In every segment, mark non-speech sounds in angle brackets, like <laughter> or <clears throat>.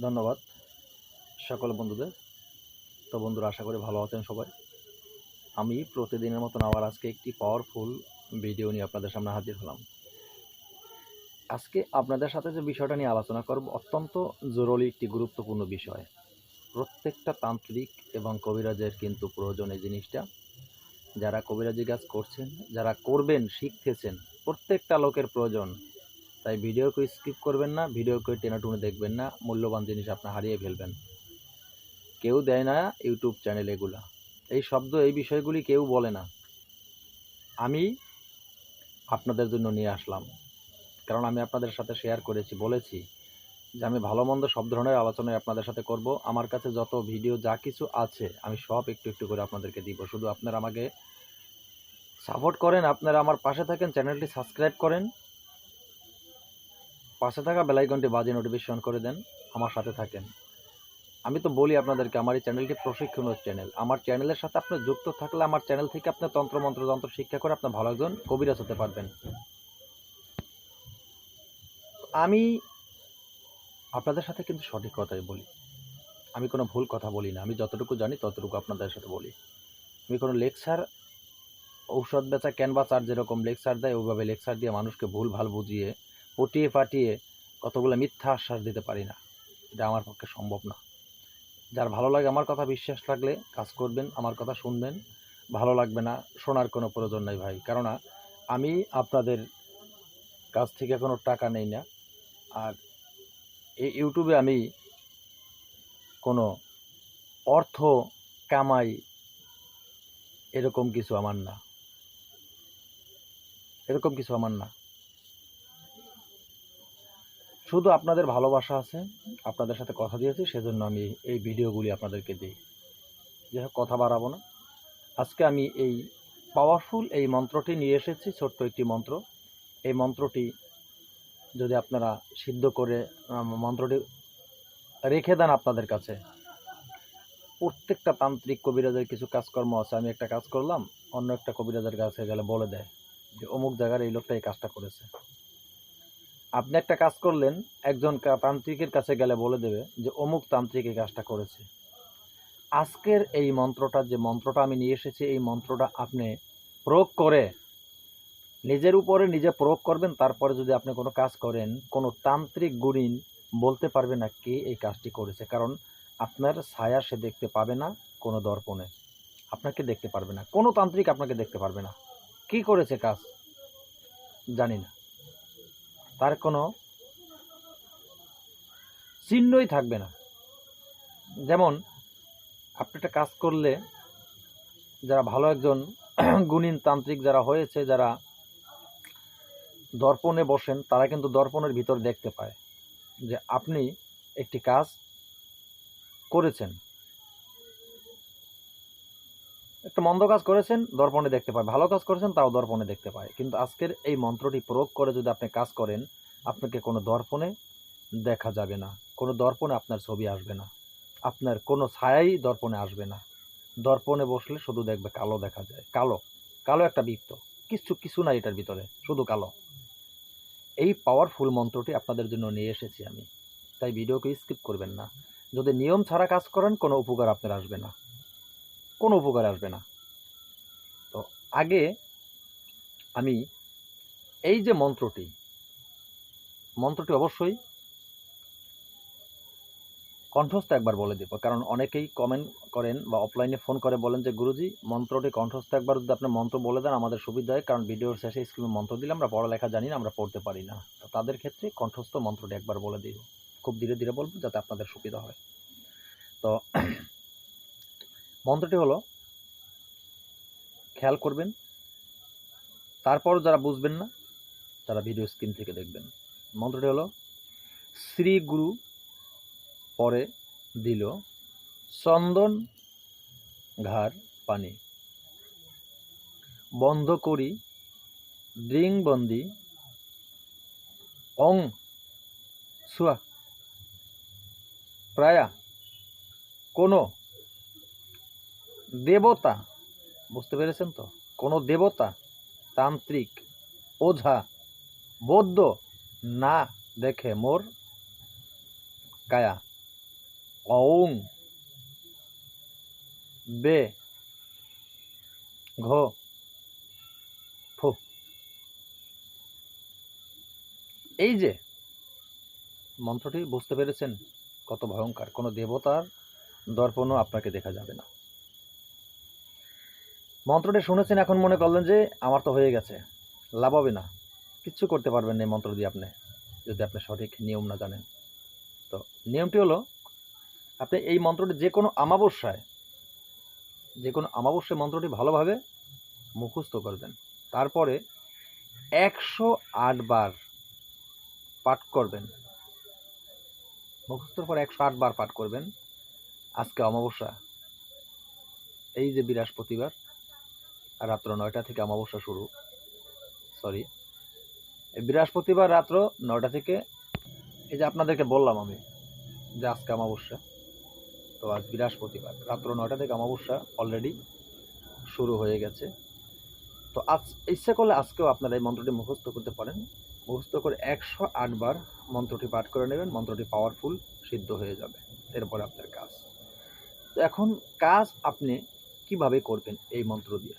ধন্যবাদ সকল বন্ধুদের। তো বন্ধুরা, আশা করি ভালো আছেন সবাই। আমি প্রতিদিনের মতন আবার আজকে একটি পাওয়ারফুল ভিডিও নিয়ে আপনাদের সামনে হাজির হলাম। আজকে আপনাদের সাথে যে বিষয়টা নিয়ে আলোচনা করব অত্যন্ত জরুরি একটি গুরুত্বপূর্ণ বিষয়। প্রত্যেকটা তান্ত্রিক এবং কবিরাজের কিন্তু প্রয়োজন এই জিনিসটা। যারা কবিরাজি কাজ করছেন, যারা করবেন, শিখতেছেন, প্রত্যেকটা লোকের প্রয়োজন। তাই ভিডিওকে স্কিপ করবেন না ভিডিওকে টেনে টুনে দেখবেন না, মূল্যবান জিনিস আপনি হারিয়ে ফেলবেন। কেউ দেয় না ইউটিউব চ্যানেল এগুলা। এই শব্দ, এই বিষয়গুলি কেউ বলে না। আমি আপনাদের জন্য নিয়ে আসলাম। কারণ আমি আপনাদের সাথে শেয়ার করেছি, বলেছি যে আমি ভালো মন্দ সব ধরনের আলোচনায় আপনাদের সাথে করব। আমার কাছে যত ভিডিও যা কিছু আছে, আমি সব একটু একটু করে আপনাদেরকে দিব। শুধু আপনারা আমাকে সাপোর্ট করেন, আপনারা আমার পাশে থাকেন চ্যানেলটি সাবস্ক্রাইব করেন। পাশে থাকা বেলাইকনটি বাজে নোটিফিকেশন করে দেন, আমার সাথে থাকেন। আমি তো বলি আপনাদেরকে, আমার এই চ্যানেলটি প্রশিক্ষণের চ্যানেল আমার চ্যানেলের সাথে আপনি যুক্ত থাকলে আমার চ্যানেল থেকে আপনি তন্ত্র, মন্ত্র, যন্ত্র শিক্ষা করে আপনি ভালো একজন কবিরাজ হতে পারবেন। আমি আপনাদের সাথে কিন্তু সঠিক কথাই বলি। আমি কোনো ভুল কথা বলি না। আমি যতটুকু জানি ততটুকু আপনাদের সাথে বলি। আমি কোনো লেকচার ঔষধ বেচা ক্যানভাসার যেরকম লেকচার দেয়, ওইভাবে লেকচার দিয়ে মানুষকে ভুল ভালো বুঝিয়ে পটিয়ে পাটিয়ে কতগুলো মিথ্যা আশ্বাস দিতে পারি না। এটা আমার পক্ষে সম্ভব না। যার ভালো লাগে আমার কথা বিশ্বাস লাগলে কাজ করবেন, আমার কথা শুনবেন। ভালো লাগবে না, শোনার কোনো প্রয়োজন নাই ভাই। কেননা আমি আপনাদের কাছ থেকে কোনো টাকা নেই না। আর এই ইউটিউবে আমি কোনো অর্থ কামাই এরকম কিছু আমার না। এরকম কিছু আমার না। শুধু আপনাদের ভালোবাসা আছে, আপনাদের সাথে কথা দিয়েছি, সেজন্য আমি এই ভিডিওগুলি আপনাদেরকে দিই। যাই হোক, কথা বাড়াবো না। আজকে আমি এই পাওয়ারফুল এই মন্ত্রটি নিয়ে এসেছি, ছোট্ট একটি মন্ত্র। এই মন্ত্রটি যদি আপনারা সিদ্ধ করে মন্ত্রটি রেখে দেন আপনাদের কাছে। প্রত্যেকটা তান্ত্রিক কবিরাজের কিছু কাজকর্ম আছে। আমি একটা কাজ করলাম, অন্য একটা কবিরাজের কাছে গেলে বলে দেয় যে, অমুক জায়গার এই লোকটা এই কাজটা করেছে। আপনি একটা কাজ করলেন, একজন তান্ত্রিকের কাছে গেলে বলে দেবে যে, অমুক তান্ত্রিক এই কাজটা করেছে। আজকের এই মন্ত্রটা, যে মন্ত্রটা আমি নিয়ে এসেছি, এই মন্ত্রটা আপনি প্রয়োগ করে, নিজের উপরে নিজে প্রয়োগ করবেন, তারপরে যদি আপনি কোনো কাজ করেন, কোনো তান্ত্রিক গুণিন বলতে পারবে না কে এই কাজটি করেছে, কারণ আপনার ছায়া সে দেখতে পাবে না, কোনো দর্পণে। আপনাকে দেখতে পারবে না। কোনো তান্ত্রিক আপনাকে দেখতে পারবে না। কি করেছে কাজ? জানি না। তার কোনো চিহ্নই থাকবে না। যেমন, আপনি একটা কাজ করলে যারা ভালো একজন <clears throat> গুণীন তান্ত্রিক যারা হয়েছে, যারা দর্পণে বসেন, তারা কিন্তু দর্পণের ভিতর দেখতে পায় যে আপনি একটি কাজ করেছেন। একটা মন্দ কাজ করেছেন, দর্পণে দেখতে পায়। ভালো কাজ করেছেন, তাও দর্পণে দেখতে পায়। কিন্তু আজকের এই মন্ত্রটি প্রয়োগ করে যদি আপনি কাজ করেন, আপনাকে কোনো দর্পণে দেখা যাবে না। কোনো দর্পণে আপনার ছবি আসবে না। আপনার কোনো ছায়াই দর্পণে আসবে না। দর্পণে বসলে শুধু দেখবে কালো দেখা যায়। কালো। কালো একটা বৃত্ত। কিছু কিছু না এটার ভিতরে। শুধু কালো। এই পাওয়ারফুল মন্ত্রটি আপনাদের জন্য নিয়ে এসেছি আমি। তাই ভিডিওকে স্কিপ করবেন না। যদি নিয়ম ছাড়া কাজ করেন, কোনো উপকার আপনার আসবে না। কোনো উপকার আসবে না। তো আগে আমি এই যে মন্ত্রটি মন্ত্রটি অবশ্যই কণ্ঠস্থ একবার বলে দেবো। কারণ অনেকেই কমেন্ট করেন বা অফলাইনে ফোন করে বলেন যে, গুরুজি, মন্ত্রটি কণ্ঠস্থ একবার যদি আপনি মন্ত্র বলে দেন, আমাদের সুবিধা হয়। কারণ ভিডিওর শেষে স্ক্রিনে মন্ত্র দিলে আমরা পড়ালেখা জানি না, আমরা পড়তে পারি না। তো তাদের ক্ষেত্রে কণ্ঠস্থ মন্ত্রটি একবার বলে দিই। খুব ধীরে ধীরে বলব যাতে আপনাদের সুবিধা হয়। তো মন্ত্রটি হলো, খেয়াল করবেন তারপর যারা বুঝবেন না, তারা ভিডিও স্ক্রিন থেকে দেখবেন। মন্ত্রটি হলো, শ্রী গুরু পরে দিল চন্দন ঘাড় পানি। বন্ধ করি ড্রিংবন্দি অং সুয়া। প্রায়া কোনো দেবতা, বুঝতে পেরেছেন তো? কোনো দেবতা, তান্ত্রিক, ওঝা, বৌদ্ধ, না দেখে মোর কায়া। অং বে, ঘ এই যে মন্ত্রটি বুঝতে পেরেছেন কত ভয়ঙ্কর। কোনো দেবতার দর্পণও আপনাকে দেখা যাবে না। মন্ত্রটি শুনেছেন, এখন মনে করলেন যে আমার তো হয়ে গেছে। লাভ হবে না। কিচ্ছু করতে পারবেন না এই মন্ত্র দিয়ে আপনি, যদি আপনি সঠিক নিয়ম না জানেন। তো নিয়মটি হলো, আপনি এই মন্ত্রটি যে কোনো আমাবস্যায় যে কোনো আমাবস্যায় মন্ত্রটি ভালোভাবে মুখস্থ করবেন। তারপরে একশো বার পাঠ করবেন। মুখস্থর পর একশো বার পাঠ করবেন। আজকে অমাবস্যা। এই যে বৃহস্পতিবার রাত্র নয়টা থেকে অমাবস্যা শুরু। সরি বৃহস্পতিবার রাত্র নয়টা থেকে, এই যে আপনাদেরকে বললাম আমি যে আজকে অমাবস্যা, তো আজ বৃহস্পতিবার। রাত্র নয়টা থেকে অমাবস্যা অলরেডি শুরু হয়ে গেছে। তো আজ ইচ্ছে করলে আজকেও আপনারা এই মন্ত্রটি মুখস্থ করতে পারেন। মুখস্থ করে একশো আটবার মন্ত্রটি পাঠ করে নেবেন, মন্ত্রটি পাওয়ারফুল সিদ্ধ হয়ে যাবে। এরপরে আপনার কাজ। তো এখন কাজ আপনি কীভাবে করবেন এই মন্ত্র দিয়ে?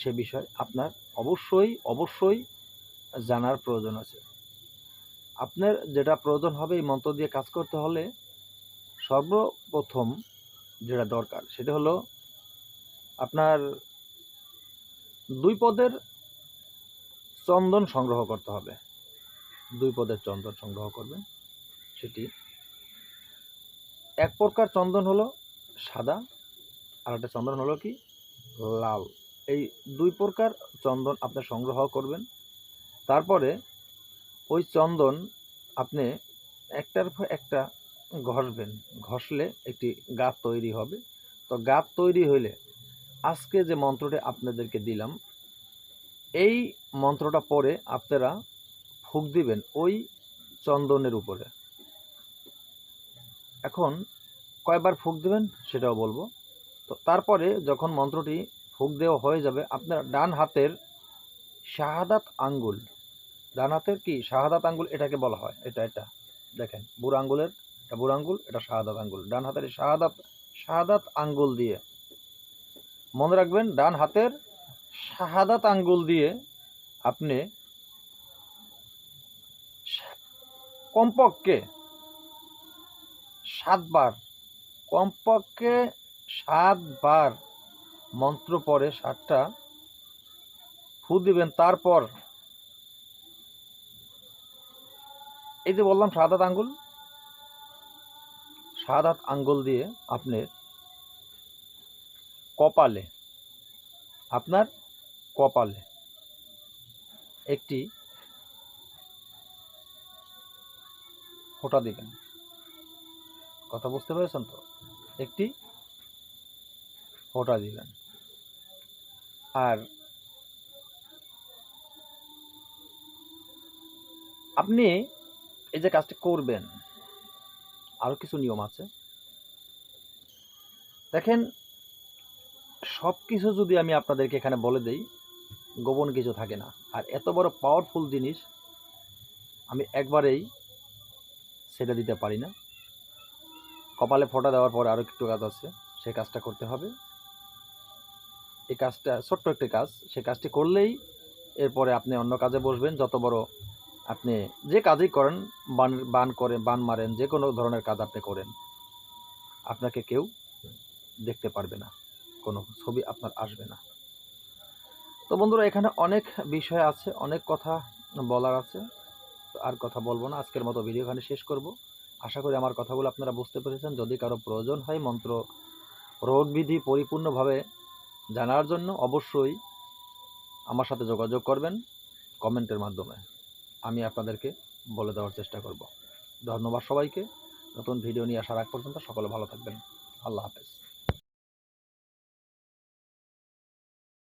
সে বিষয়ে আপনার অবশ্যই অবশ্যই জানার প্রয়োজন আছে। আপনার যেটা প্রয়োজন হবে এই মন্ত্র দিয়ে কাজ করতে হলে সর্বপ্রথম যেটা দরকার সেটা হলো আপনার দুই পদের চন্দন সংগ্রহ করতে হবে। দুই পদের চন্দন সংগ্রহ করবেন সেটি। এক প্রকার চন্দন হলো সাদা আর একটা চন্দন হলো কি? লাল। এই দুই প্রকার চন্দন আপনি সংগ্রহ করবেন। তারপরে ওই চন্দন আপনি একটার পর একটা ঘষবেন। ঘষলে একটি গাত তৈরি হবে। তো গাত তৈরি হইলে আজকে যে মন্ত্রটি আপনাদেরকে দিলাম, এই মন্ত্রটা পরে আপনারা ফুক দিবেন ওই চন্দনের উপরে। এখন কয়বার ফুক দিবেন সেটাও বলব। তো তারপরে যখন মন্ত্রটি ফুক দেওয়া হয়ে যাবে। আপনার ডান হাতের শাহাদাত আঙ্গুল, ডান হাতের কি? শাহাদাত আঙ্গুল এটাকে বলা হয়। এটা এটা। দেখেন, বুড়ো আঙ্গুলের, এটা বুড়ো আঙ্গুল, এটা শাহাদাত আঙ্গুল। ডান হাতের শাহাদাত শাহাদাত আঙ্গুল দিয়ে মনে রাখবেন, ডান হাতের শাহাদাত আঙ্গুল দিয়ে আপনি কমপক্ষে সাতবার কমপক্ষে সাতবার মন্ত্র পরে সাতটা, ফু দিবেন, তারপর এই যে বললাম সাদাত আঙ্গুল সাদাত আঙ্গুল দিয়ে আপনি কপালে, আপনার কপালে একটি ফোঁটা দিবেন। কথা বুঝতে পেরেছেন তো? একটি ফোঁটা দিবেন। আর আপনি এই যে কাজটি করবেন আরও কিছু নিয়ম আছে। দেখেন সব কিছু যদি আমি আপনাদেরকে এখানে বলে দেই, গোপন কিছু থাকে না। আর এত বড় পাওয়ারফুল জিনিস আমি একবারেই সেটা দিতে পারি না। কপালে ফোঁটা দেওয়ার পর আরও একটু কাজ আছে, সেই কাজটা করতে হবে। এই কাজটা, ছোট্ট একটি কাজ। সেই কাজটি করলেই এরপরে আপনি অন্য কাজে বসবেন। যত বড় আপনি যে কাজই করেন, বান বান করেন, বান মারেন, যে কোনো ধরনের কাজ আপনি করেন, আপনাকে কেউ দেখতে পারবে না। কোনো ছবি আপনার আসবে না। তো বন্ধুরা, এখানে অনেক বিষয় আছে, অনেক কথা বলার আছে। আর কথা বলব না। আজকের মতো ভিডিও এখানে শেষ করব। আশা করি আমার কথাগুলো আপনারা বুঝতে পেরেছেন। যদি কারও প্রয়োজন হয়, মন্ত্র, রোগবিধি পরিপূর্ণভাবে জানার জন্য অবশ্যই আমার সাথে যোগাযোগ করবেন কমেন্টের মাধ্যমে। আমি আপনাদেরকে বলে দেওয়ার চেষ্টা করব। ধন্যবাদ সবাইকে। নতুন ভিডিও নিয়ে আসার আগ পর্যন্ত সকলে ভালো থাকবেন। আল্লাহ হাফেজ।